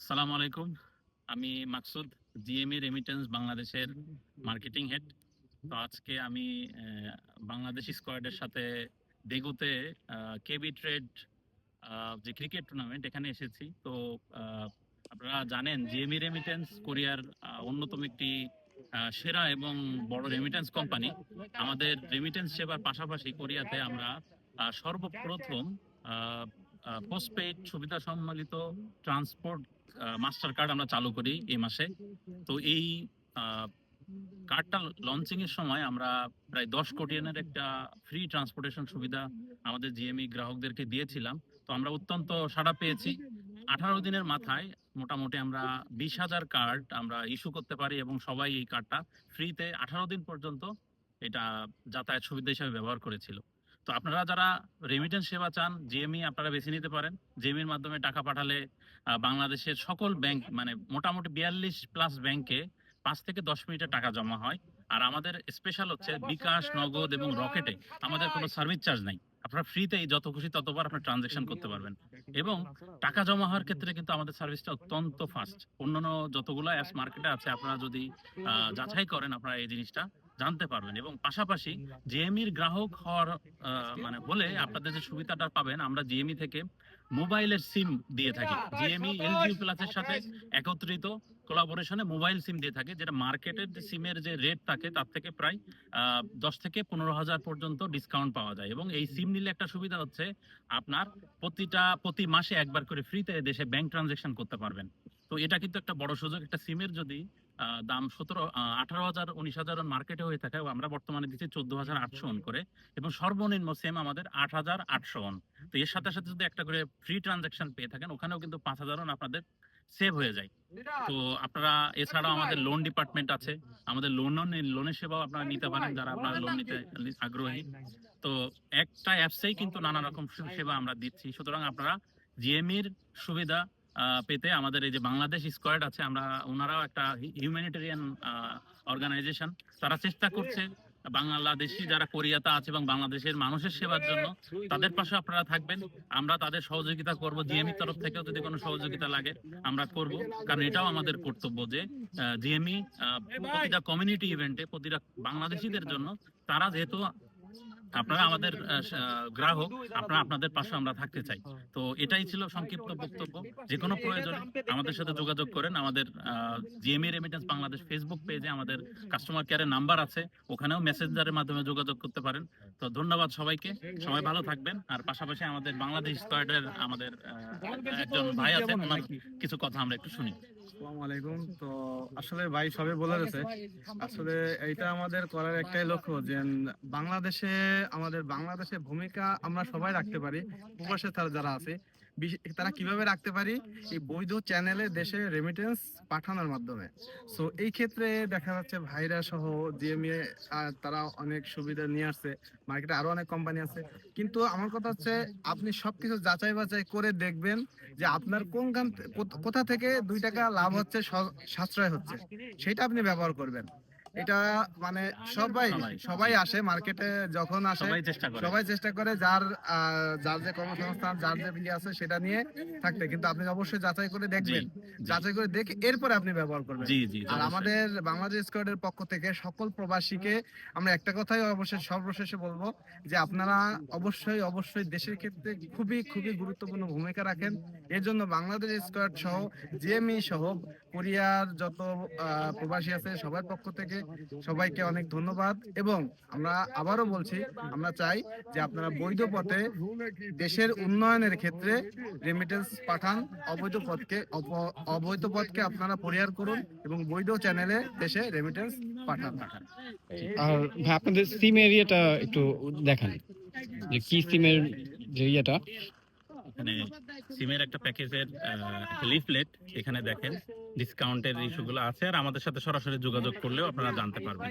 সালাম আলাইকুম। আমি মাকসুদ, জিএমই রেমিটেন্স বাংলাদেশের মার্কেটিং হেড তো আজকে আমি বাংলাদেশ স্কোয়াডের সাথে দেগুতে কেবি ট্রেড যে ক্রিকেট টুর্নামেন্ট এখানে এসেছি। তো আপনারা জানেন জিএমই রেমিটেন্স কোরিয়ার অন্যতম একটি সেরা এবং বড় রেমিটেন্স কোম্পানি আমাদের রেমিটেন্স সেবার পাশাপাশি কোরিয়াতে আমরা সর্বপ্রথম পোস্টপেইড সুবিধা সম্মিলিত ট্রান্সপোর্ট মাস্টার কার্ড আমরা চালু করি এই মাসে। তো এই কার্ডটা লঞ্চিং এর সময় আমরা প্রায় দশ কোটি এনের একটা ফ্রি ট্রান্সপোর্টেশন সুবিধা আমাদের জিএমই গ্রাহকদেরকে দিয়েছিলাম। তো আমরা অত্যন্ত সাড়া পেয়েছি। আঠারো দিনের মাথায় মোটামুটি আমরা বিশ হাজার কার্ড আমরা ইস্যু করতে পারি এবং সবাই এই কার্ডটা ফ্রিতে আঠারো দিন পর্যন্ত এটা যাতায়াত সুবিধা হিসেবে ব্যবহার করেছিল। তো আপনারা যারা রেমিটেন্স সেবা চান জিএমই আপনারা বেছে নিতে পারেন। জিএমির মাধ্যমে টাকা পাঠালে বাংলাদেশের সকল ব্যাংক মানে মোটামুটি বিয়াল্লিশ প্লাস ব্যাংকে পাঁচ থেকে দশ মিনিটে টাকা জমা হয়। আর আমাদের স্পেশাল হচ্ছে বিকাশ, নগদ এবং রকেটে আমাদের কোনো সার্ভিস চার্জ নাই। আপনারা ফ্রিতেই যত খুশি ততবার আপনার ট্রানজেকশন করতে পারবেন। এবং টাকা জমা হওয়ার ক্ষেত্রে কিন্তু আমাদের সার্ভিসটা অত্যন্ত ফাস্ট অন্যান্য যতগুলো অ্যাপস মার্কেটে আছে, আপনারা যদি যাচাই করেন আপনারা এই জিনিসটা জানতে পারবেন। এবং পাশাপাশি জিএমির গ্রাহক হওয়ার মানে হলে আপনাদের যে সুবিধাটা পাবেন, আমরা জিএমই থেকে মোবাইলের সিম দিয়ে থাকি। জিএমই এলজিও প্লাসের সাথে একত্রিত কোলাবোরেশনে মোবাইল সিম দিয়ে থাকে, যেটা মার্কেটের যে সিমের যে রেট থাকে, তার থেকে প্রায় দশ থেকে পনেরো হাজার পর্যন্ত ডিসকাউন্ট পাওয়া যায়। এবং এই সিম নিলে একটা সুবিধা হচ্ছে, আপনার প্রতিটা, প্রতি মাসে একবার করে ফ্রিতে দেশে ব্যাংক ট্রানজেকশন করতে পারবেন। তো এটা কিন্তু একটা বড় সুযোগ। একটা সিমের যদি দাম সতেরো আঠারো হাজার, উনিশ হাজার মার্কেটে হয়ে থাকে। আমরা বর্তমানে দিচ্ছি চোদ্দ হাজার আটশো অন করে। এবং সর্বনিম্ন সেম আমাদের আট হাজার আটশো অন তো এর সাথে সাথে যদি একটা করে ফ্রি ট্রানজাকশন পেয়ে থাকেন, ওখানেও কিন্তু পাঁচ হাজার অন আপনাদের সেভ হয়ে যায়। তো আপনারা, এছাড়াও আমাদের লোন ডিপার্টমেন্ট আছে। আমাদের লোন লোনের সেবাও আপনারা নিতে পারেন যারা আপনারা লোন নিতে আগ্রহী। তো একটা অ্যাপসেই কিন্তু নানা রকম সেবা আমরা দিচ্ছি। সুতরাং আপনারা জিএমইর সুবিধা পেতে আমাদের এই যে বাংলাদেশ স্কোয়াড আছে, আমরা ওনারাও একটা হিউম্যানিটেরিয়ান অর্গানাইজেশন তারা চেষ্টা করছে বাংলাদেশি যারা কোরিয়াতে আছে এবং বাংলাদেশের মানুষের সেবার জন্য, তাদের পাশে আপনারা থাকবেন। আমরা তাদের সহযোগিতা করব, জিএমই তরফ থেকেও যদি কোনো সহযোগিতা লাগে, আমরা করব। কারণ এটাও আমাদের কর্তব্য যে জিএমই প্রতিটা কমিউনিটি ইভেন্টে প্রতিটা বাংলাদেশিদের জন্য তারা যেহেতু আপনারা আমাদের গ্রাহক, আপনারা আপনাদের পাশে আমরা থাকতে চাই। তো এটাই ছিল সংক্ষিপ্ত বক্তব্য। যে কোনো প্রয়োজনে, আমাদের সাথে যোগাযোগ করেন। আমাদের জিএমএ রেমিটেন্স বাংলাদেশ ফেসবুক পেজে আমাদের কাস্টমার কেয়ারের নাম্বার আছে। ওখানেও মেসেঞ্জারের মাধ্যমে যোগাযোগ করতে পারেন। তো ধন্যবাদ সবাইকে। সবাই ভালো থাকবেন। আর পাশাপাশি আমাদের বাংলাদেশ স্কোয়াডের আমাদের একজন ভাই আছেন। ওনার কিছু কথা আমরা একটু শুনি। আসসালামু আলাইকুম। তো আসলে ভাই সবে বলে গেছে আসলে এইটা আমাদের করার একটাই লক্ষ্য যে বাংলাদেশে আমাদের বাংলাদেশে ভূমিকা আমরা সবাই রাখতে পারি। প্রবাসে তারা যারা আছে তারা কীভাবে রাখতে পারি? এই বৈধ চ্যানেলে দেশে রেমিটেন্স পাঠানোর মাধ্যমে। সো এই ক্ষেত্রে দেখা যাচ্ছে ভাইরা সহ জিএমএ তারা অনেক সুবিধা নিয়ে আসছে। মার্কেটে আরও অনেক কোম্পানি আছে। কিন্তু আমার কথা হচ্ছে, আপনি সবকিছু যাচাই বাছাই করে দেখবেন যে আপনার থে- কোথা থেকে দুই টাকা লাভ হচ্ছে সাশ্রয় হচ্ছে। সেটা আপনি ব্যবহার করবেন। এটা মানে সবাই সবাই। আসে মার্কেটে যখন আসে সবাই চেষ্টা করে। যার যার যে কর্মসংস্থান যার যে ইয়ে আছে সেটা নিয়ে থাকতে। কিন্তু আপনি অবশ্যই যাচাই করে দেখবেন। যাচাই করে দেখে এরপরে আপনি ব্যবহার করবেন। আর আমাদের বাংলাদেশ স্কোয়াডের পক্ষ থেকে সকল প্রবাসীকে আমরা একটা কথাই অবশ্যই সর্বশেষে বলব যে আপনারা অবশ্যই অবশ্যই দেশের ক্ষেত্রে খুবই খুবই গুরুত্বপূর্ণ ভূমিকা রাখেন। এর জন্য বাংলাদেশ স্কোয়াড সহ জিএমই সহ কোরিয়ার যত আহ, প্রবাসী আছে সবার পক্ষ থেকে সবাইকে অনেক ধন্যবাদ এবং আমরা আবারও বলছি, আমরা চাই যে আপনারা বৈধ পথে দেশের উন্নয়নের ক্ষেত্রে রেমিটেন্স পাঠান, অবৈধ পথকে অবৈধ পথকে আপনারা পরিহার করুন এবং বৈধ চ্যানেলে দেশে রেমিটেন্স পাঠান। আর আপনাদের সিম এরিয়াটা একটু দেখান। যে কি সিমের যে ইয়েটা? এখানে সিমের একটা প্যাকেজের লিফলেট এখানে দেখেন ডিসকাউন্টের ইস্যুগুলো আছে আর আমাদের সাথে সরাসরি যোগাযোগ করলেও আপনারা জানতে পারবেন।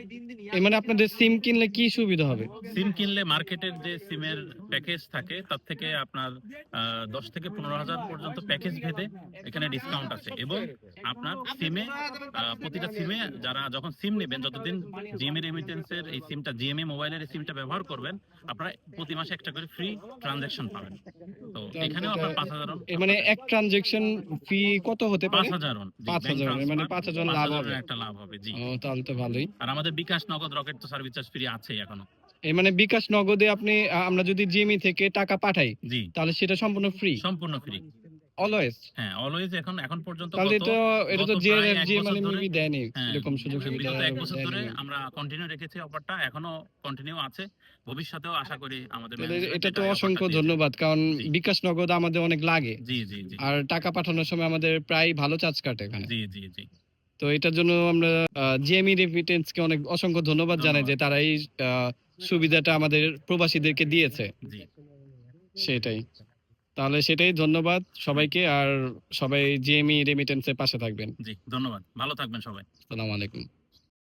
এই মানে আপনাদের সিম কিনলে কি সুবিধা হবে? সিম কিনলে মার্কেটের যে সিমের প্যাকেজ থাকে তার থেকে আপনার দশ থেকে পনেরো হাজার পর্যন্ত প্যাকেজ ভেদে এখানে ডিসকাউন্ট আছে। এবং আপনার সিমে প্রতিটা সিমে যারা যখন সিম নেবেন যতদিন জিএমএ রেমিটেন্সের এই সিমটা জিএমএ মোবাইলের এই সিমটা ব্যবহার করবেন আপনারা প্রতি মাসে একটা করে ফ্রি ট্রানজাকশন পাবেন। তো এখানেও আপনার পাঁচ হাজার মানে এক ট্রানজেকশন ফি কত হতে পাঁচ পারে হাজার পাঁচ হাজার, মানে পাঁচ হাজার লাভ হবে। একটা লাভ হবে জি। ও তাহলে তো ভালোই। আর আমাদের বিকাশ নগদ রকেট তো সার্ভিস চার্জ ফ্রি আছে এখনও। এর মানে বিকাশ নগদে আপনি আমরা যদি জিএমই থেকে টাকা পাঠাই জি। তাহলে সেটা সম্পূর্ণ ফ্রি সম্পূর্ণ ফ্রি অলওয়েজ হ্যাঁ অলওয়েজ এখন এখন পর্যন্ত তাহলে তো এটা তো মানে দেয়নি হ্যাঁ, এরকম সুযোগ সুবিধা এক বছর ধরে আমরা কন্টিনিউ রেখেছি অফারটা এখনও কন্টিনিউ আছে ভবিষ্যতেও আশা করি আমাদের এটা তো অসংখ্য ধন্যবাদ কারণ বিকাশ নগদ আমাদের অনেক লাগে। জি জি জি। আর টাকা পাঠানোর সময় আমাদের প্রায় ভালো চার্জ কাটে এখানে। জি জি জি। তো এটার জন্য আমরা জিএমই রেমিটেন্স কে অনেক অসংখ্য ধন্যবাদ জানাই যে তারা এই সুবিধাটা আমাদের প্রবাসীদেরকে দিয়েছে। সেটাই। তাহলে সেটাই ধন্যবাদ সবাইকে আর সবাই জিএমই রেমিটেন্সের পাশে থাকবেন। জি ধন্যবাদ। ভালো থাকবেন সবাই। আসসালামু আলাইকুম।